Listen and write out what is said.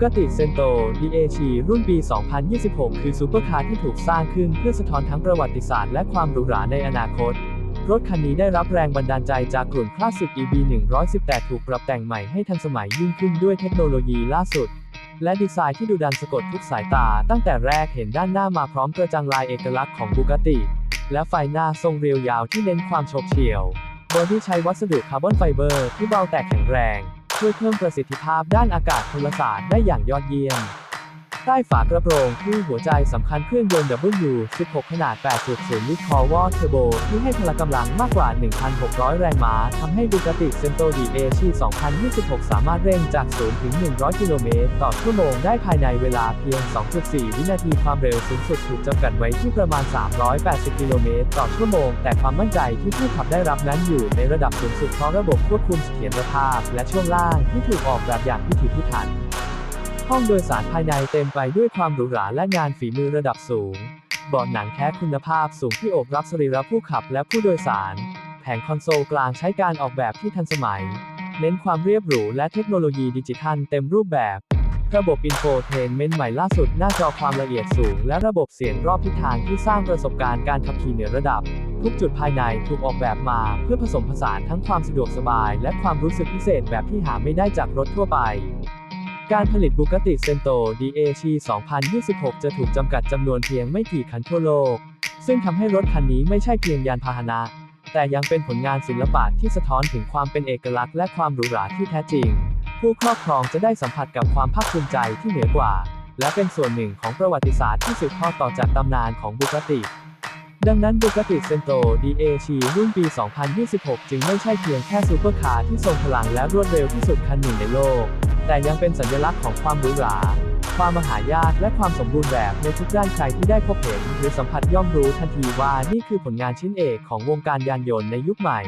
Bugatti Sento DAC รุ่นปี 2026 คือซูเปอร์คาร์ที่ถูกสร้างขึ้นเพื่อสะท้อนทั้งประวัติศาสตร์และความหรูหราในอนาคต รถคันนี้ได้รับแรงบันดาลใจจากกลุ่มคลาสสิก EB 118 ถูกปรับแต่งใหม่ให้ทันสมัยยิ่งขึ้นด้วยเทคโนโลยีล่าสุด และดีไซน์ที่ดูดันสะกดทุกสายตา ตั้งแต่แรกเห็นด้านหน้ามาพร้อมกระจังลายเอกลักษณ์ของบูก a ติและไฟหน้าทรงเรียวยาวที่เน้นความโฉบเฉี่ยว โดยที่ใช้วัสดุคาร์บอนไฟเบอร์ที่เบาแต่แข็งแรง ช่วยเพิ่มประสิทธิภาพด้านอากาศพลศาสตร์ได้อย่างยอดเยี่ยม ใต้ฝากระโปรงคือหัวใจสำคัญเครื่องยนต์ W16 ขนาด 8.0 ลิตรคอวอ Turbo ที่ให้พละกำลังมากกว่า 1,600 แรงม้าทำให้ Bugatti Sento DAC 2026 สามารถเร่งจาก 0 ถึง 100 กิโลเมตร ต่อชั่วโมงได้ภายในเวลาเพียง 2.4 วินาทีความเร็วสูงสุดถูกจำกัดไว้ที่ประมาณ 380 กิโลเมตร ต่อชั่วโมง แต่ความมั่นใจที่ผู้ขับได้รับนั้นอยู่ในระดับสูงสุดเพราะระบบควบคุมเสถียรภาพ และช่วงล่างที่ถูกออกแบบอย่างพิถีพิถัน ห้องโดยสารภายในเต็มไปด้วยความหรูหราและงานฝีมือระดับสูงเบาะหนังแท้คุณภาพสูงที่โอบรับสรีระผู้ขับและผู้โดยสาร แผงคอนโซลกลางใช้การออกแบบที่ทันสมัย เน้นความเรียบหรูและเทคโนโลยีดิจิทัลเต็มรูปแบบ ระบบอินโฟเทนเมนต์ใหม่ล่าสุดหน้าจอความละเอียดสูง และระบบเสียงรอบทิศทางที่สร้างประสบการณ์การขับขี่เหนือระดับ ทุกจุดภายในถูกออกแบบมาเพื่อผสมผสานทั้งความสะดวกสบาย และความรู้สึกพิเศษแบบที่หาไม่ได้จากรถทั่วไป การผลิต Bugatti Sento DAC 2026 จะถูกจำกัดจำนวนเพียงไม่กี่คันทั่วโลก ซึ่งทำให้รถคันนี้ไม่ใช่เพียงยานพาหนะ แต่ยังเป็นผลงานศิลปะที่สะท้อนถึงความเป็นเอกลักษณ์และความหรูหราที่แท้จริง ผู้ครอบครองจะได้สัมผัสกับความภาคภูมิใจที่เหนือกว่า และเป็นส่วนหนึ่งของประวัติศาสตร์ที่สืบทอดต่อจากตำนานของบุกติดังนั้น Bugatti Sento DAC รุ่นปี 2026 จึงไม่ใช่เพียงแค่ซูเปอร์คาร์ที่ทรงพลังและรวดเร็วที่สุดคันหนึ่งในโลก แต่ยังเป็นสัญลักษณ์ของความหรูหรา ความมหายาและความสมบูรณ์แบบในทุกด้านใครที่ได้พบเห็น หรือสัมผัสย่อมรู้ทันทีว่านี่คือผลงานชิ้นเอกของวงการยานยนต์ในยุคใหม่